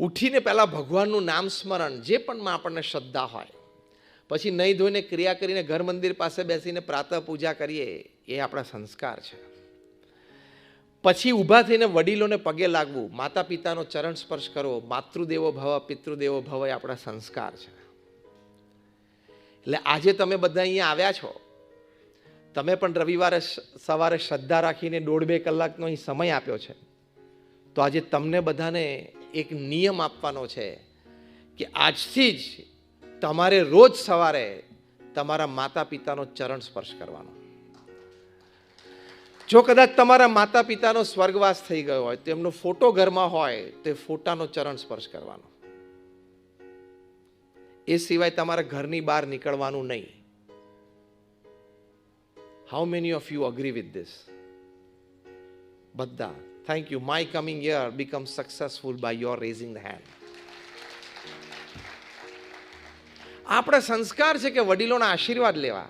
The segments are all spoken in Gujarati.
ઉઠીને પહેલાં ભગવાનનું નામ સ્મરણ, જે પણ આપણને શ્રદ્ધા હોય. પછી નહીં ધોઈને ક્રિયા કરીને ઘર મંદિર પાસે બેસીને પ્રાતઃ પૂજા કરીએ, એ આપણા સંસ્કાર છે. પછી ઊભા થઈને વડીલોને પગે લાગવું માતા પિતાનો ચરણ સ્પર્શ કરવો, માતૃદેવો ભવ, પિતૃદેવો ભવ એ આપણા સંસ્કાર છે. એટલે આજે તમે બધા અહીંયા આવ્યા છો. તમે પણ રવિવારે સવારે શ્રદ્ધા રાખીને દોઢ બે કલાકનો અહીં સમય આપ્યો છે. તો આજે તમને બધાને એક નિયમ આપવાનો છે કે આજથી જ તમારે રોજ સવારે તમારા માતા પિતાનો ચરણ સ્પર્શ કરવાનો. જો કદાચ તમારા માતા પિતાનો સ્વર્ગવાસ થઈ ગયો હોય તેમનો ફોટો ઘરમાં હોય, તો ફોટાનો ચરણ સ્પર્શ કરવાનો. એ સિવાય તમારા ઘરની બહાર નીકળવાનું નહીં. How many of you agree with this બધા. Thank you my coming year becomes successful by your raising the hand આપણા સંસ્કાર છે કે વડીલોના આશીર્વાદ લેવા.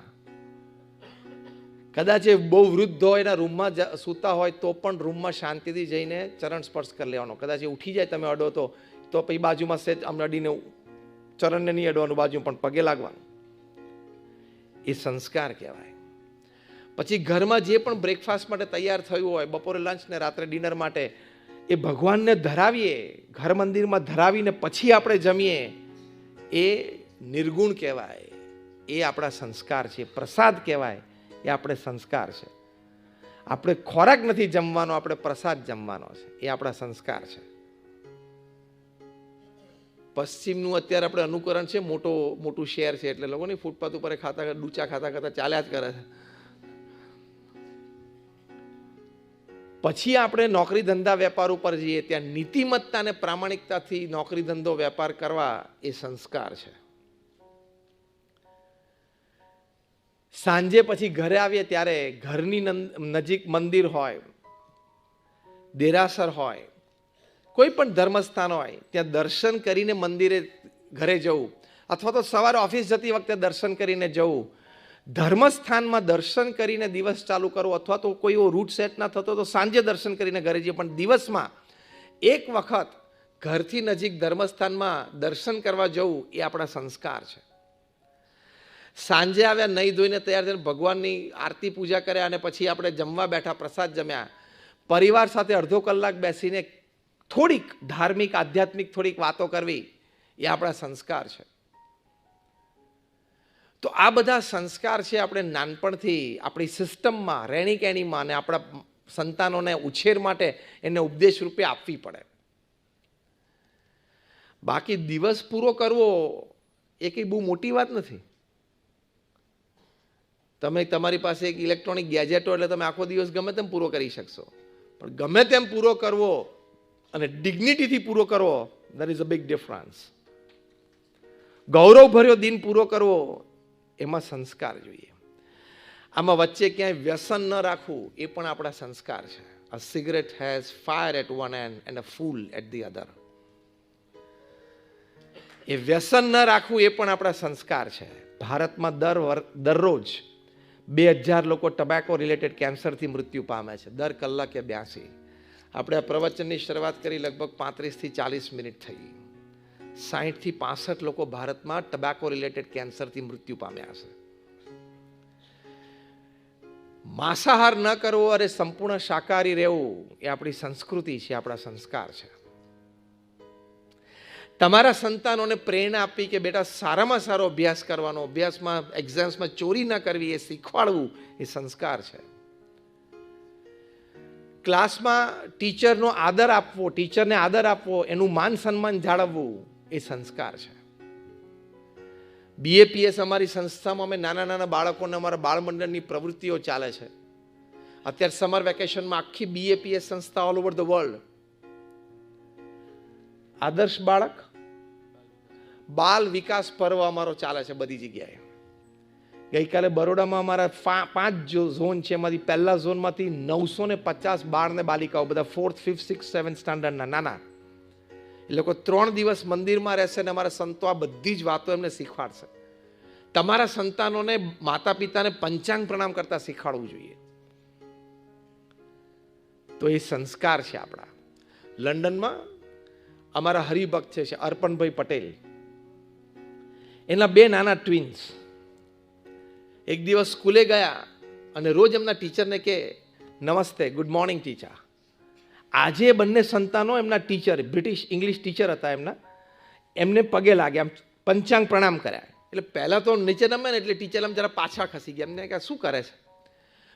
કદાચ એ બહુ વૃદ્ધ હોય, એના રૂમમાં સૂતા હોય, તો પણ રૂમમાં શાંતિથી જઈને ચરણ સ્પર્શ કરી લેવાનો. કદાચ એ ઉઠી જાય, તમે અડો તો તો પછી બાજુમાં સેજ આમ અડીને ચરણને નહીં અડવાનું બાજુ પણ પગે લાગવાનું. એ સંસ્કાર કહેવાય. પછી ઘરમાં જે પણ બ્રેકફાસ્ટ માટે તૈયાર થયું હોય, બપોરે લંચ ને રાત્રે ડિનર માટે, એ ભગવાનને ધરાવીએ, ઘર મંદિરમાં ધરાવીને પછી આપણે જમીએ, એ નિર્ગુણ કહેવાય. એ આપણા સંસ્કાર છે. પ્રસાદ કહેવાય. એ આપણે સંસ્કાર છે. આપણે ખોરાક નથી જમવાનો, આપણે પ્રસાદ જમવાનો છે. એ આપણા સંસ્કાર છે. પશ્ચિમનું અત્યારે આપણે અનુકરણ છે. મોટો, મોટું શહેર છે એટલે લોકોની ફૂટપાથ ઉપર ખાતા, ડૂચા ખાતા ખાતા ચાલ્યા જ કરે છે. પછી આપણે નોકરી ધંધા વેપાર ઉપર જઈએ, ત્યાં નીતિમત્તા અને પ્રામાણિકતાથી નોકરી ધંધો વેપાર કરવા એ સંસ્કાર છે. સાંજે પછી ઘરે આવીએ ત્યારે ઘરની નજીક મંદિર હોય, દેરાસર હોય, કોઈ પણ ધર્મસ્થાન હોય, ત્યાં દર્શન કરીને મંદિરે ઘરે જવું. અથવા તો સવારે ઓફિસ જતી વખતે દર્શન કરીને જવું. ધર્મસ્થાનમાં દર્શન કરીને દિવસ ચાલુ કરવો અથવા તો કોઈ એવો રૂટ સેટ ના થતો તો સાંજે દર્શન કરીને ઘરે જઈએ. પણ દિવસમાં એક વખત ઘરથી નજીક ધર્મસ્થાનમાં દર્શન કરવા જવું એ આપણા સંસ્કાર છે. સાંજે આવ્યા નહીં ધોઈને તૈયાર થઈને ભગવાનની આરતી પૂજા કર્યા અને પછી આપણે જમવા બેઠા પ્રસાદ જમ્યા. પરિવાર સાથે અડધો કલાક બેસીને થોડીક ધાર્મિક, આધ્યાત્મિક થોડીક વાતો કરવી એ આપણા સંસ્કાર છે. તો આ બધા સંસ્કાર છે આપણે નાનપણથી આપણી સિસ્ટમમાં રહેણી કેણીમાં અને આપણા સંતાનોને ઉછેર માટે એને ઉપદેશ રૂપે આપવી પડે. બાકી દિવસ પૂરો કરવો એ કંઈ બહુ મોટી વાત નથી. તમે તમારી પાસે એક ઇલેક્ટ્રોનિક ગેજેટ એટલે તમે આખો દિવસ ગમે તેમ પૂરો કરી શકશો. પણ ગમે તેમ પૂરો કરવો અને ડિગ્નિટીથી પૂરો કરવો that is a big difference ગૌરવભર્યો દિન પૂરો કરવો એમાં સંસ્કાર જોઈએ. આમાં વચ્ચે ક્યાંય વ્યસન ન રાખવું એ પણ આપણા સંસ્કાર છે. A cigarette has fire at one end and a fool at the other એ વ્યસન ન રાખવું એ પણ આપણા સંસ્કાર છે. ભારતમાં દર દરરોજ બે હજાર લોકો ટબાકો રિલેટેડ કેન્સરથી મૃત્યુ પામે છે. દર કલાકે બ્યાસી. આપણે આ પ્રવચનની શરૂઆત કરી લગભગ પાંત્રીસથી ચાલીસ મિનિટ થઈ. સાહીઠથી પાસઠ લોકો ભારતમાં ટબાકો રિલેટેડ કેન્સરથી મૃત્યુ પામ્યા છે. માંસાહાર ન કરવો અને સંપૂર્ણ શાકાહારી રહેવું એ આપણી સંસ્કૃતિ છે, આપણા સંસ્કાર છે. તમારા સંતાનોને પ્રેરણા આપવી કે બેટા સારામાં સારો અભ્યાસ કરવાનો, અભ્યાસમાં એક્ઝામ્સમાં ચોરી ન કરવી એ શીખવાડવું એ સંસ્કાર છે. ક્લાસમાં ટીચરનો આદર આપવો, ટીચરને આદર આપવો, એનું માન સન્માન જાળવવું એ સંસ્કાર છે. બીએપીએસ અમારી સંસ્થામાં અમે નાના નાના બાળકોને અમારા બાળમંડળની પ્રવૃત્તિઓ ચાલે છે. અત્યારે સમર વેકેશનમાં આખી બીએપીએસ સંસ્થા ઓલ ઓવર ધ વર્લ્ડ આદર્શ બાળક, બાલ વિકાસ પર્વ અમારો ચાલે છે બધી જગ્યાએ. ગઈકાલે બરોડામાં અમારા પાંચ ઝોન છે, એમાંથી પહેલા ઝોનમાંથી નવસો ને પચાસ બાળ ને બાલિકાઓ, બધા ફોર્થ ફિફ્થ સિક્સ સેવન્થ સ્ટાન્ડર્ડના નાના. એ લોકો ત્રણ દિવસ મંદિરમાં રહેશે ને અમારા સંતો આ બધી જ વાતો એમને શીખવાડશે. તમારા સંતાનોને માતા પિતાને પંચાંગ પ્રણામ કરતા શીખવાડવું જોઈએ. તો એ સંસ્કાર છે આપણા. લંડનમાં અમારા હરિભક્ત છે અર્પણભાઈ પટેલ. એના બે નાના ટ્વિન્સ. એક દિવસ સ્કૂલે ગયા અને રોજ એમના ટીચરને કે, નમસ્તે, ગુડ મોર્નિંગ ટીચર. આજે બંને સંતાનો એમના ટીચર બ્રિટિશ ઇંગ્લિશ ટીચર હતા એમના. એમને પગે લાગ્યા, આમ પંચાંગ પ્રણામ કર્યા. એટલે પહેલાં તો નીચે નમે ને એટલે ટીચર આમ જરા પાછા ખસી ગયા. એમને કે શું કરે છે?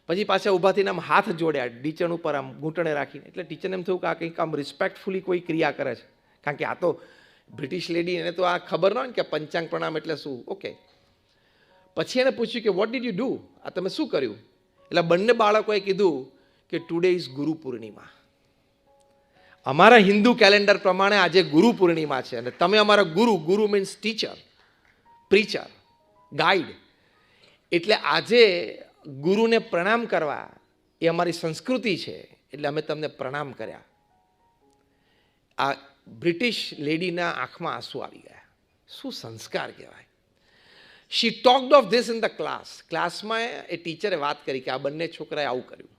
પછી પાછા ઊભા થઈને આમ હાથ જોડ્યા ટીચર ઉપર આમ ઘૂંટણે રાખીને. એટલે ટીચરને એમ થયું કે આ કંઈક આમ રિસ્પેક્ટફુલી કોઈ ક્રિયા કરે છે. કારણ કે આ તો બ્રિટિશ લેડી એને તો આ ખબર ન હોય ને કે પંચાંગ પ્રણામ એટલે શું? ઓકે પછી એને પૂછ્યું કે વોટ ડીડ યુ ડુ આ તમે શું કર્યું? એટલે બંને બાળકોએ કીધું કે ટુડે ઇઝ ગુરુ પૂર્ણિમા અમારા હિન્દુ કેલેન્ડર પ્રમાણે આજે ગુરુ પૂર્ણિમા છે અને તમે અમારા ગુરુ ગુરુ મીન્સ ટીચર પ્રીચર ગાઈડ એટલે આજે ગુરુને પ્રણામ કરવા એ અમારી સંસ્કૃતિ છે, એટલે અમે તમને પ્રણામ કર્યા. આ બ્રિટિશ લેડીના આંખમાં આંસુ આવી ગયા. શું સંસ્કાર કહેવાય? She talked of this in the class ક્લાસમાં એ ટીચરે વાત કરી કે આ બંને છોકરાએ આવું કર્યું.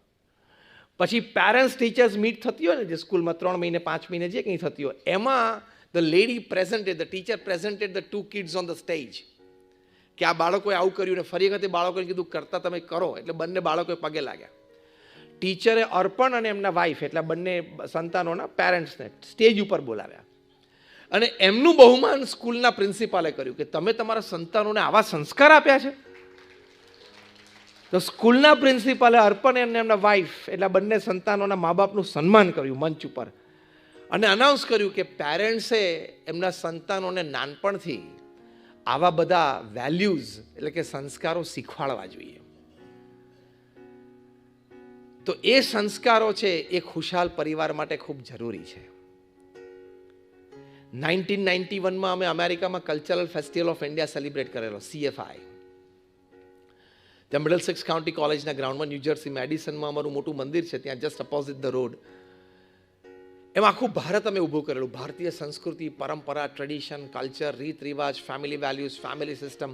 પછી પેરેન્ટ્સ ટીચર્સ મીટ થતી હોય ને, જે સ્કૂલમાં ત્રણ મહિને, પાંચ મહિને જે કંઈ થતી હોય, એમાં the lady presented the teacher presented the two kids on the stage કે આ બાળકોએ આવું કર્યું ને ફરી વખતે બાળકોને કીધું, કરતા તમે કરો. એટલે બંને બાળકોએ પગે લાગ્યા. ટીચરે અર્પણ અને એમના વાઈફ એટલે બંને સંતાનોના પેરેન્ટ્સને સ્ટેજ ઉપર બોલાવ્યા. અને એમનું બહુમાન સ્કૂલના પ્રિન્સિપાલે કર્યું કે તમે તમારા સંતાનોને આવા સંસ્કાર આપ્યા છે? તો સ્કૂલના પ્રિન્સિપાલે અર્પણ અને એમના વાઈફ એટલે બંને સંતાનોના મા બાપનું સન્માન કર્યું મંચ ઉપર. અને અનાઉન્સ કર્યું કે પેરેન્ટ્સે એમના સંતાનોને નાનપણથી આવા બધા વેલ્યુઝ એટલે કે સંસ્કારો શીખવાડવા જોઈએ. તો એ સંસ્કારો છે એ ખુશાલ પરિવાર માટે ખૂબ જરૂરી છે. નાઇન્ટીન નાઇન્ટી વનમાં અમે અમેરિકામાં cultural festival of India celebrate કરેલો સીએફઆઈ ત્યાં મિડલસેક્સ કાઉન્ટી કોલેજના ગ્રાઉન્ડમાં ન્યૂજર્સી મેડિસનમાં અમારું મોટું મંદિર છે, ત્યાં જસ્ટ અપોઝિટ ધ રોડ એમાં આખું ભારત અમે ઊભું કરેલું. ભારતીય સંસ્કૃતિ, પરંપરા ટ્રેડિશન કલ્ચર રીત રિવાજ ફેમિલી વેલ્યુઝ ફેમિલી સિસ્ટમ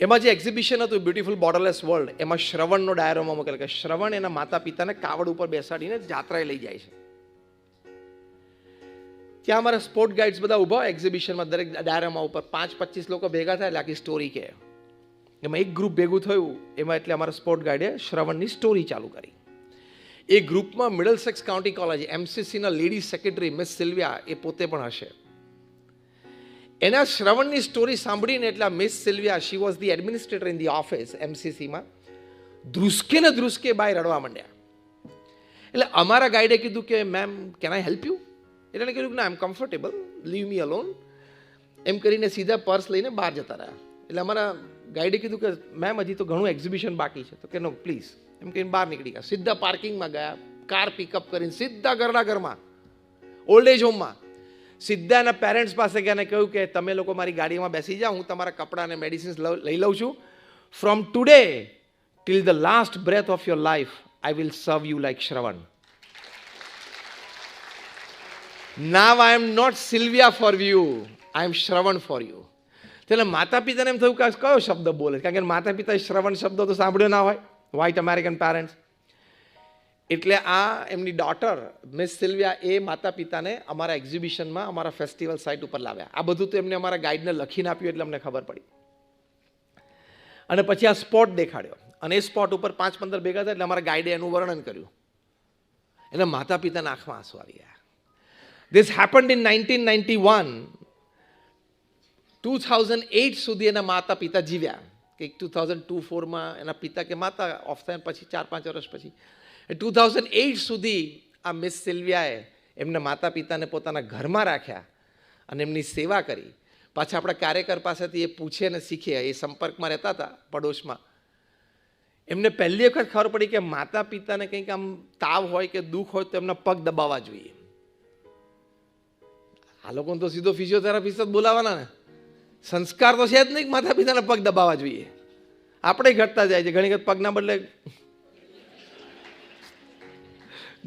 એમાં જે એક્ઝિબિશન હતું બ્યુટિફુલ બોર્ડરલેસ વર્લ્ડ એમાં શ્રવણનો ડાયરોમાં મોકલે કે શ્રવણ એના માતા પિતાને કાવડ ઉપર બેસાડીને જાત્રાએ લઈ જાય છે. ત્યાં અમારા સ્પોર્ટ ગાઈડ્સ બધા ઊભા હોય એક્ઝિબિશનમાં દરેક ડાયરામાં ઉપર પાંચ પચીસ લોકો ભેગા થાય, એટલે આખી સ્ટોરી કહે. એમાં એક ગ્રુપ ભેગું થયું, એમાં એટલે અમારા સ્પોર્ટ ગાઈડે શ્રવણની સ્ટોરી ચાલુ કરી. એ ગ્રુપમાં મિડલ સેક્સ કાઉન્ટી કોલેજ એમસીસીના લેડી સેક્રેટરી મિસ સિલ્વિયા એ પોતે પણ હશે. એના શ્રવણની સ્ટોરી સાંભળીને એટલે Miss Sylvia she was the administrator in the office એમસીસીમાં ધ્રુસકે ને ધ્રુસકે બાય રડવા માંડ્યા. એટલે અમારા ગાઈડે કીધું કે ma'am can I help you એટલે એણે કીધું કે, ના I am comfortable leave me alone એમ કરીને સીધા પર્સ લઈને બહાર જતા રહ્યા. એટલે અમારા ગાઈડે કીધું કે, મેમ, હજી તો ઘણું એક્ઝિબિશન બાકી છે. તો કે નો પ્લીઝ એમ કહીને બહાર નીકળી ગયા. સીધા પાર્કિંગમાં ગયા. કાર પિકઅપ કરીને સીધા ઘરના ઘરમાં. ઓલ્ડ એજ હોમમાં સીધા એના પેરેન્ટ્સ પાસે ગયા કહ્યું કે, તમે લોકો મારી ગાડીમાં બેસી જાઓ, હું તમારા કપડાં અને મેડિસિન્સ લઈ લઉં છું. From today till the last breath of your life I will serve you like Shravan now I am not Sylvia for you I am Shravan for you એટલે માતા પિતાને એમ થયું કે કયો શબ્દ બોલે? કારણ કે માતા પિતાએ શ્રવણ શબ્દ તો સાંભળ્યો ના હોય. વ્હાઇટ અમેરિકન પેરેન્ટ્સ એટલે આ એમની ડોટર મિસ સિલ્વિયા એ માતા પિતાને અમારા એક્ઝિબિશનમાં અમારા ફેસ્ટિવલ સાઇટ ઉપર લાવ્યા. આ બધું તો એમને અમારા ગાઈડને લખીને આપ્યું એટલે અમને ખબર પડી. અને પછી આ સ્પોટ દેખાડ્યો. અને એ સ્પોટ ઉપર પાંચ પંદર ભેગા થયા એટલે અમારા ગાઈડે એનું વર્ણન કર્યું. એટલે માતા પિતાના આંખમાં આંસુ આવી ગયા. In nineteen ninety one two thousand eight સુધી એના માતા પિતા જીવ્યા. કે ટુ થાઉઝન્ડ ટુ ફોરમાં એના પિતા કે માતા ઓફ થયા પછી ચાર, પાંચ વર્ષ પછી. ટુ થાઉઝન્ડ એઇટ સુધી આ મિસ સિલ્વિયાએ એમના માતા પિતાને પોતાના ઘરમાં રાખ્યા અને એમની સેવા કરી. પાછા આપણા કાર્યકર પાસેથી એ પૂછે અને શીખે. એ સંપર્કમાં રહેતા હતા પડોશમાં. એમને પહેલી વખત ખબર પડી કે માતા પિતાને કંઈક આમ તાવ હોય કે દુઃખ હોય તો એમના પગ દબાવવા જોઈએ. આ લોકોને તો સીધો ફિઝિયોથેરાપિસ્ટ જ બોલાવવાના ને. સંસ્કાર તો છે જ નહીં માતા પિતાના પગ દબાવવા જોઈએ. આપણે ઘટતા જાય છે. ઘણી વખત પગના બદલે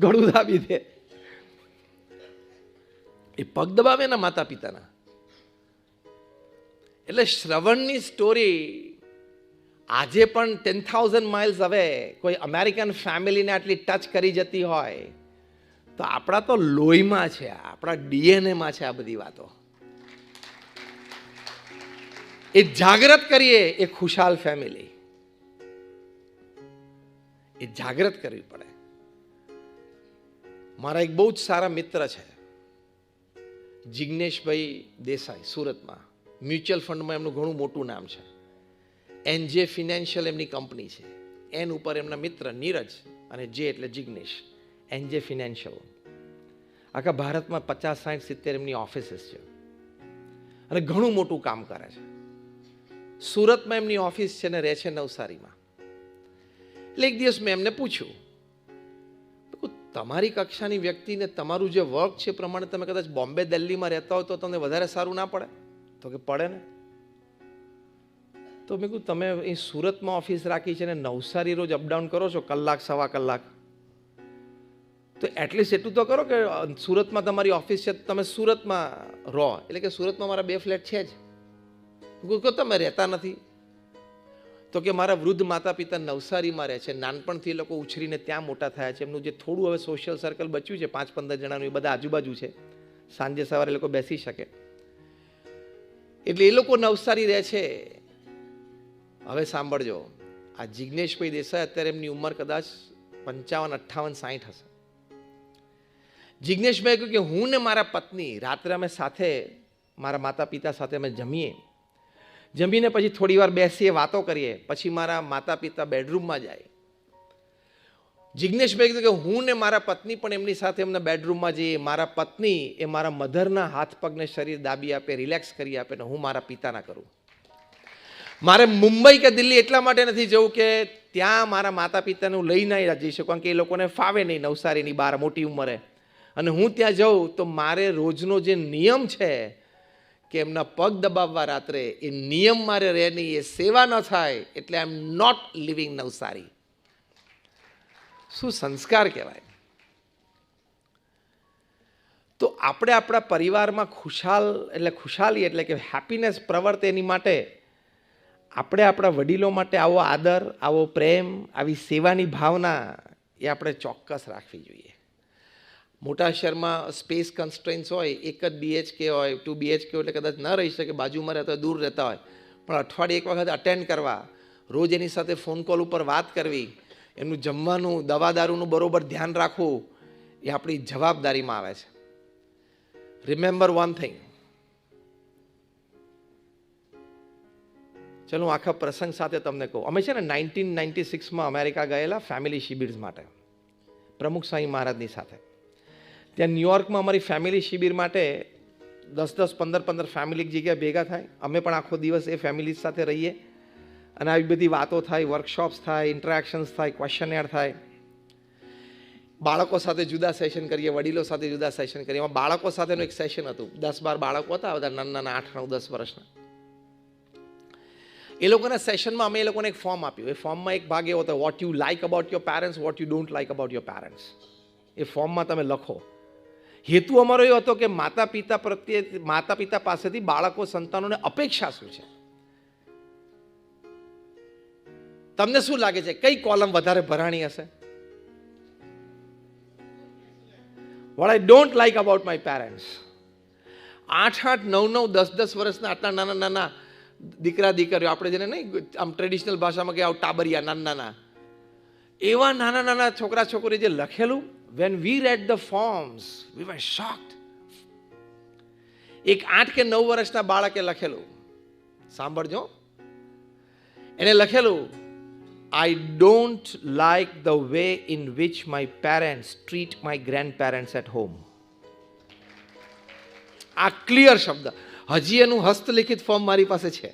ગળું દાબી દે. એ પગ દબાવે ને માતા પિતાના એટલે શ્રવણની સ્ટોરી આજે પણ ટેન થાઉઝન્ડ માઇલ્સ હવે કોઈ અમેરિકન ફેમિલીને આટલી ટચ કરી જતી હોય, તો આપણા તો લોહીમાં છે, આપણા ડીએનએમાં છે આ બધી વાતો. એ જાગૃત કરીએ એ ખુશાલ ફેમિલી એ જાગૃત કરવી પડે. મારા એક બહુ જ સારા મિત્ર છે. જિગ્નેશભાઈ દેસાઈ સુરતમાં. મ્યુચ્યુઅલ ફંડમાં એમનું ઘણું મોટું નામ છે. એનજે ફિનાન્શિયલ એમની કંપની છે. એન ઉપર એમના મિત્ર નીરજ અને જે એટલે જિગ્નેશ. NJ financial. આખા ભારતમાં પચાસ સાઠ સિત્તેર એમની ઓફિસીસ છે. અને ઘણું મોટું કામ કરે છે. સુરતમાં એમની ઓફિસ છે ને રહે છે નવસારીમાં. એટલે એક દિવસ મેં એમને પૂછ્યું તમારી કક્ષાની વ્યક્તિને તમારું જે વર્ક છે એ પ્રમાણે તમે કદાચ બોમ્બે, દિલ્હીમાં રહેતા હોય તો તમને વધારે સારું ના પડે? તો કે, પડે ને. તો મેં કહ્યું તમે અહીં સુરતમાં ઓફિસ રાખી છે ને નવસારી રોજ અપડાઉન કરો છો, કલાક, સવા કલાક? તો એટલીસ્ટ એટલું તો કરો કે સુરતમાં તમારી ઓફિસ છે, તમે સુરતમાં રહો. એટલે કે, સુરતમાં મારા બે ફ્લેટ છે જ. મેં તમે રહેતા નથી. તો કે, મારા વૃદ્ધ માતા પિતા નવસારીમાં રહે છે. નાનપણથી લોકો ઉછરીને ત્યાં મોટા થયા છે. એમનું જે થોડું હવે સોશિયલ સર્કલ બચ્યું છે પાંચ પંદર જણાનું, એ બધા આજુબાજુ છે. સાંજે સવારે લોકો બેસી શકે. એટલે એ લોકો નવસારી રહે છે. હવે સાંભળજો, આ જિજ્ઞેશભાઈ દેસાઈ અત્યારે એમની ઉંમર કદાચ પંચાવન અઠ્ઠાવન સાઠ હશે. જિજ્ઞેશભાઈ કહ્યું કે, હું ને મારા પત્ની રાત્રે અમે સાથે, મારા માતા પિતા સાથે અમે જમીએ. જમીને પછી થોડી વાર બેસીએ, વાતો કરીએ, પછી મારા માતા પિતા બેડરૂમમાં જાય. જિજ્ઞેશભાઈ કીધું કે હું ને મારા પત્ની પણ એમની સાથે એમના બેડરૂમમાં જઈએ. મારા પત્ની એ મારા મધરના હાથ પગને શરીર દાબી આપે, રિલેક્સ કરી આપે ને હું મારા પિતાના કરું. મારે મુંબઈ કે દિલ્હી એટલા માટે નથી જવું કે ત્યાં મારા માતા પિતાને હું લઈ નહીં જઈ શકું, કારણ કે એ લોકોને ફાવે નહીં નવસારીની બહાર, મોટી ઉંમરે. અને હું ત્યાં જાઉં તો મારે રોજનો જે નિયમ છે કે એમના પગ દબાવવા રાત્રે એ નિયમ મારે રહે નહીં, એ સેવા ન થાય, એટલે I am not living Navsari. શું સંસ્કાર કહેવાય? તો આપણે આપણા પરિવારમાં ખુશાલ, એટલે ખુશાલી એટલે કે હેપીનેસ પ્રવર્તે એની માટે આપણે આપણા વડીલો માટે આવો આદર, આવો પ્રેમ, આવી સેવાની ભાવના એ આપણે ચોક્કસ રાખવી જોઈએ. મોટા શહેરમાં સ્પેસ કન્સ્ટ્રેન્સ હોય, એક જ બીએચકે હોય ટુ બીએચકે એટલે કદાચ ન રહી શકે, બાજુમાં રહેતા હોય, દૂર રહેતા હોય. પણ અઠવાડિયે એક વખત અટેન્ડ કરવા, રોજ એની સાથે ફોન કોલ ઉપર વાત કરવી, એમનું જમવાનું દવા દારૂનું બરોબર ધ્યાન રાખવું, એ આપણી જવાબદારીમાં આવે છે. રિમેમ્બર વન થિંગ ચલો આખા પ્રસંગ સાથે તમને કહું. અમે છે ને નાઇન્ટીન નાઇન્ટી સિક્સમાં અમેરિકા ગયેલા ફેમિલી શિબિર્સ માટે. પ્રમુખ સ્વામી મહારાજની સાથે. ત્યાં ન્યુયોર્કમાં અમારી ફેમિલી શિબિર માટે દસ દસ, પંદર પંદર ફેમિલી જગ્યા ભેગા થાય. અમે પણ આખો દિવસ એ ફેમિલી સાથે રહીએ. અને આવી બધી વાતો થાય વર્કશોપ્સ થાય ઇન્ટરેક્શન્સ થાય ક્વેશ્ચનેર થાય. બાળકો સાથે જુદા સેશન કરીએ, વડીલો સાથે જુદા સેશન કરીએ. એમાં બાળકો સાથેનું એક સેશન હતું. દસ, બાર બાળકો હતા, બધા નાના નાના, આઠ, નવ, દસ વર્ષના. એ લોકોના સેશનમાં અમે એ લોકોને એક ફોર્મ આપ્યું. એ ફોર્મમાં એક ભાગ એવો હતો what you like about your parents what you don't like about your parents એ ફોર્મમાં તમે લખો. હેતુ અમારો એવો હતો કે માતા પિતા પ્રત્યે, માતા પિતા પાસેથી બાળકો, સંતાનોને અપેક્ષા શું છે? તમને શું લાગે છે? કઈ કોલમ વધારે ભરાણી હશે? What I don't like about my parents આઠ આઠ, નવ નવ, દસ દસ વર્ષના આટલા નાના નાના દીકરા દીકરીઓ, આપણે જેને નહીં, આમ ટ્રેડિશનલ ભાષામાં કે આવું ટાબરિયા, નાના નાના. એવા નાના નાના છોકરા છોકરી જે લખેલું when we read the forms we were shocked એક આઠ કે નવ વર્ષના બાળકે લખેલું. સાંભળજો. એને લખેલું I don't like the way in which my parents treat my grand parents at home આ ક્લિયર શબ્દ. હજી એનું હસ્તલિખિત ફોર્મ મારી પાસે છે.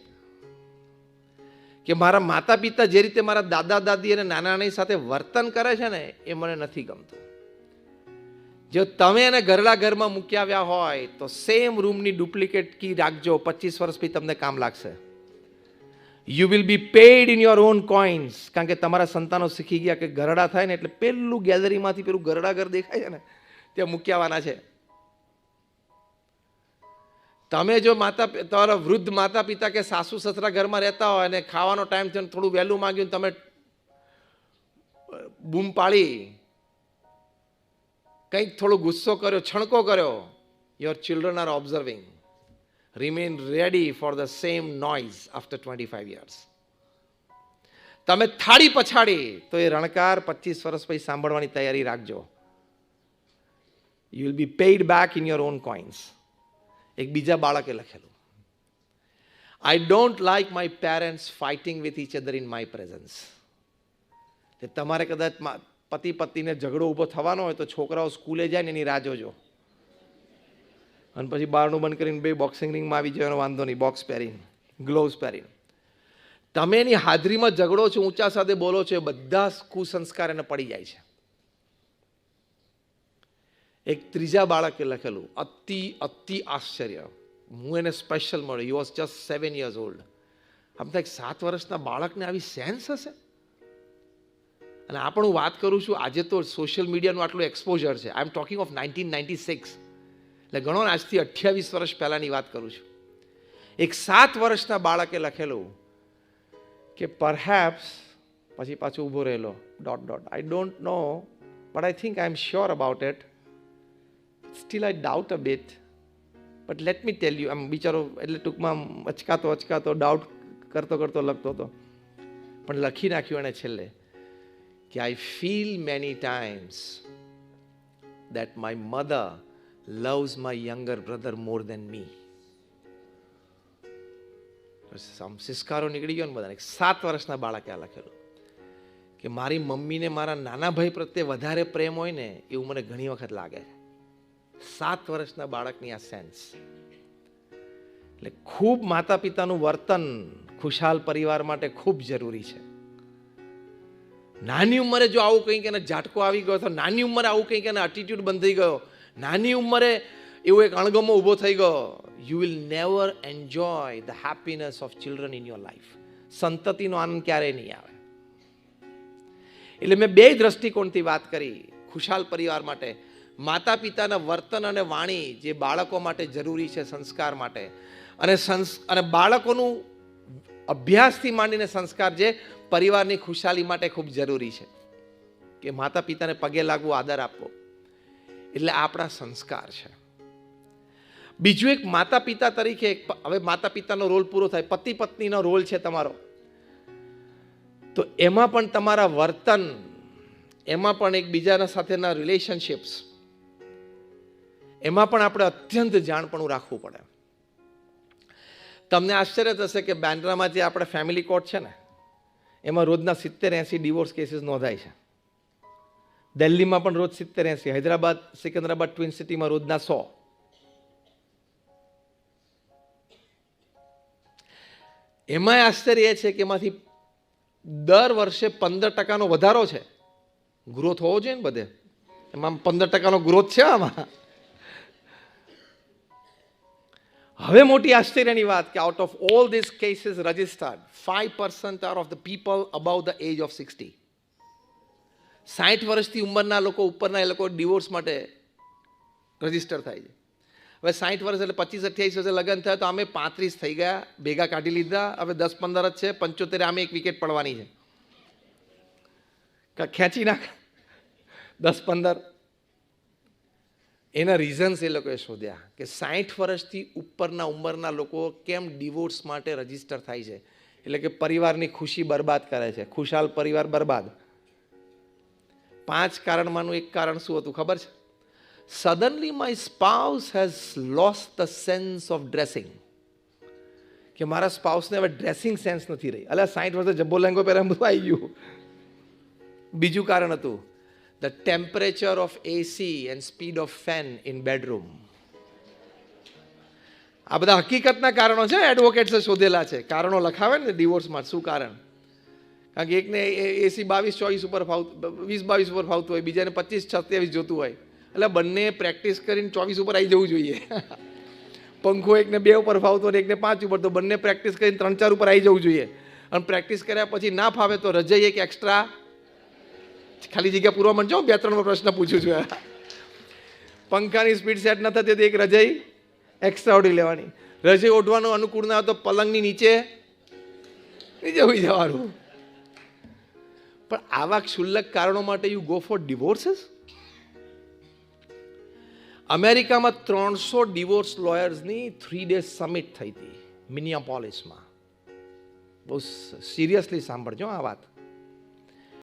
કે મારા માતા પિતા જે રીતે મારા દાદા દાદી અને નાના નાની સાથે વર્તન કરે છે ને, એ મને નથી ગમતું. જો તમે એને ઘરડા ઘરમાં મૂકી આવ્યા હોય, તો સેમ રૂમની ડુપ્લિકેટ કી રાખજો. પચીસ વર્ષ પછી તમને કામ લાગશે. You will be paid in your own coins કારણ કે તમારા સંતાનો શીખી ગયા કે ગરડા થાય ને એટલે પેલું ગેલેરીમાંથી પેલું ગરડા ઘર દેખાય છે ને, ત્યાં મૂકી આવવાના છે. તમે જો માતા તમારા વૃદ્ધ માતા પિતા કે સાસુ સસરા ઘરમાં રહેતા હોય અને ખાવાનો ટાઈમ થયો થોડું વહેલું માગ્યું તમે બૂમ પાડી કંઈક થોડો ગુસ્સો કર્યો, છણકો કર્યો your children are observing remain ready for the same noise after twenty five years તમે થાળી પછાડી, તો એ રણકાર પચીસ વર્ષ પછી સાંભળવાની તૈયારી રાખજો. You will be paid back in your own coins એક બીજા બાળકે લખેલું. I don't like my parents fighting with each other in my presence તમારે કદાચ પતિ પત્નીને ઝઘડો ઊભો થવાનો હોય તો છોકરાઓ સ્કૂલે જાય ને એની રાહ જોજો. અને પછી બહારનું બંધ કરીને બે બોક્સિંગ રિંગમાં આવી જવાનો વાંધો નહીં બોક્સ પહેરીને ગ્લોવ્સ પહેરીને. તમે એની હાજરીમાં ઝઘડો છો, ઊંચા સાથે બોલો છો, એ બધા કુસંસ્કાર એને પડી જાય છે. એક ત્રીજા બાળકે લખેલું, અતિ અતિ આશ્ચર્ય. હું એને સ્પેશિયલ મળ્યો. You was just seven years old આમ તો એક સાત વર્ષના બાળકને આવી સેન્સ હશે? અને આ પણ હું વાત કરું છું, આજે તો સોશિયલ મીડિયાનું આટલું એક્સપોઝર છે. I am talking of nineteen ninety six એટલે ઘણો આજથી અઠ્યાવીસ વર્ષ પહેલાંની વાત કરું છું. એક સાત વર્ષના બાળકે લખેલું કે પરહેપ્સ પછી પાછું ઊભો રહેલો dot dot I don't know but I think I am sure about it still I doubt a bit but let me tell you આમ બિચારો એટલે ટૂંકમાં અચકાતો અચકાતો ડાઉટ કરતો કરતો લખતો હતો. પણ લખી નાખ્યું એણે છેલ્લે. કે I feel many times that my mother loves my younger brother more than me આમ સિસ્કારો નીકળી ગયો ને બધાને. સાત વર્ષના બાળકે આ લખેલું કે મારી મમ્મીને મારા નાના ભાઈ પ્રત્યે વધારે પ્રેમ હોય ને એવું મને ઘણી વખત લાગે સાત વર્ષના બાળકની આ સેન્સ એટલે ખૂબ માતા પિતાનું વર્તન ખુશાલ પરિવાર માટે ખૂબ જરૂરી છે. નાની ઉંમરે જો આવું કંઈક એને ઝાટકો આવી ગયો, તો નાની ઉંમરે આવું કંઈક એને એટીટ્યુડ બંધાઈ ગયો. નાની ઉંમરે એવો એક અણગમો ઊભો થઈ ગયો. You will never enjoy the happiness of children in your life સંતતિનો આનંદ ક્યારેય નહીં આવે. એટલે મેં બે દ્રષ્ટિકોણથી વાત કરી ખુશાલ પરિવાર માટે. માતા પિતાના વર્તન અને વાણી જે બાળકો માટે જરૂરી છે સંસ્કાર માટે. અને સંસ, અને બાળકોનું અભ્યાસથી માંડીને સંસ્કાર જે પરિવારની ખુશાલી માટે ખૂબ જરૂરી છે કે માતા પિતાને પગે લાગવું આદર આપવો. એટલે આપણા સંસ્કાર છે. બીજું એક માતા પિતા તરીકે હવે માતા પિતાનો રોલ પૂરો થાય. પતિ પત્નીનો રોલ છે તમારો. તો એમાં પણ તમારા વર્તન, એમાં પણ એકબીજાના સાથેના રિલેશનશિપ્સ, એમાં પણ આપણે અત્યંત જાણપણું રાખવું પડે. તમને આશ્ચર્ય થશે કે બેન્ડ્રામાં જે આપણે ફેમિલી કોર્ટ છે ને એમાં રોજના સિત્તેર એંસી ડિવોર્સ કેસીસ નોંધાય છે. દિલ્હીમાં પણ રોજ સિત્તેર એંસી, હૈદરાબાદ, સિકંદરાબાદ ટ્વિન સિટીમાં રોજના સો. એમાંય આશ્ચર્ય એ છે કે એમાંથી દર વર્ષે પંદર ટકાનો વધારો છે. ગ્રોથ હોવો જોઈએ ને બધે. એમાં પંદર ટકાનો ગ્રોથ છે આમાં. હવે મોટી આશ્ચર્યની વાત કે out of all this cases registered five percent are of the people about the age of sixty સાઠ વર્ષથી ઉંમરના લોકો, ઉપરના એ લોકો ડિવોર્સ માટે રજિસ્ટર થાય છે. હવે સાઠ વર્ષ એટલે પચીસ, અઠ્યાવીસ વર્ષે લગ્ન થયા તો અમે પાંત્રીસ થઈ ગયા, ભેગા કાઢી લીધા, હવે દસ, પંદર જ છે, પંચોતેર આમે એક વિકેટ પડવાની છે. ખેંચી નાખ. દસ, પંદર. એના રીઝન્સ એ લોકોએ શોધ્યા કે સાઠ વર્ષથી ઉપરના ઉંમરના લોકો કેમ ડિવોર્સ માટે રજિસ્ટર થાય છે? એટલે કે પરિવારની ખુશી બરબાદ કરે છે. ખુશાલ પરિવાર બરબાદ. પાંચ કારણમાંનું એક કારણ શું હતું ખબર છે? Suddenly my spouse has lost the sense of dressing કે મારા સ્પાઉસને હવે ડ્રેસિંગ સેન્સ નથી રહી. અલ્યા સાઠ વર્ષે જબ્બો લેંગો પહેરે બધું આવી ગયું. બીજું કારણ હતું the temperature of AC and speed of fan in bedroom આ બધા હકીકતના કારણો છે એડવોકેટ્સે શોધેલા છે. કારણો લખાવે ને ડિવોર્સમાં શું કારણ? કારણ કે એકને એસી બાવીસ, ચોવીસ ઉપર ફાવતું વીસ, બાવીસ ઉપર ફાવતું હોય, બીજાને પચીસ સત્યાવીસ જોતું હોય. એટલે બંને પ્રેક્ટિસ કરીને ચોવીસ ઉપર આવી જવું જોઈએ. પંખો એકને બે ઉપર ફાવતો હોય એકને પાંચ ઉપર, તો બંને પ્રેક્ટિસ કરીને ત્રણ, ચાર ઉપર આવી જવું જોઈએ. અને પ્રેક્ટિસ કર્યા પછી ના ફાવે તો રજાઈ એક એક્સ્ટ્રા ખાલી જગ્યા પૂરવા માંડજો બે ત્રણ પ્રશ્ન પૂછું છું. પંખાની સ્પીડ સેટ ન થતી એક રજાઈ એક્સ્ટ્રા ઓડી લેવાની. રજાઈ ઓઢવાનું અનુકૂળ ના તો પલંગની નીચે નીચે હોઈ જવાનું. પણ આવા ક્ષુલ્લક કારણો માટે યુ ગો ફોર ડિવોર્સિસ અમેરિકામાં ત્રણસો ડિવોર્સ લોયર્સની થ્રી ડેઝ સમિટ થઈ હતી મિનિયાપોલિસમાં બહુ સિરિયસલી સાંભળજો આ વાત.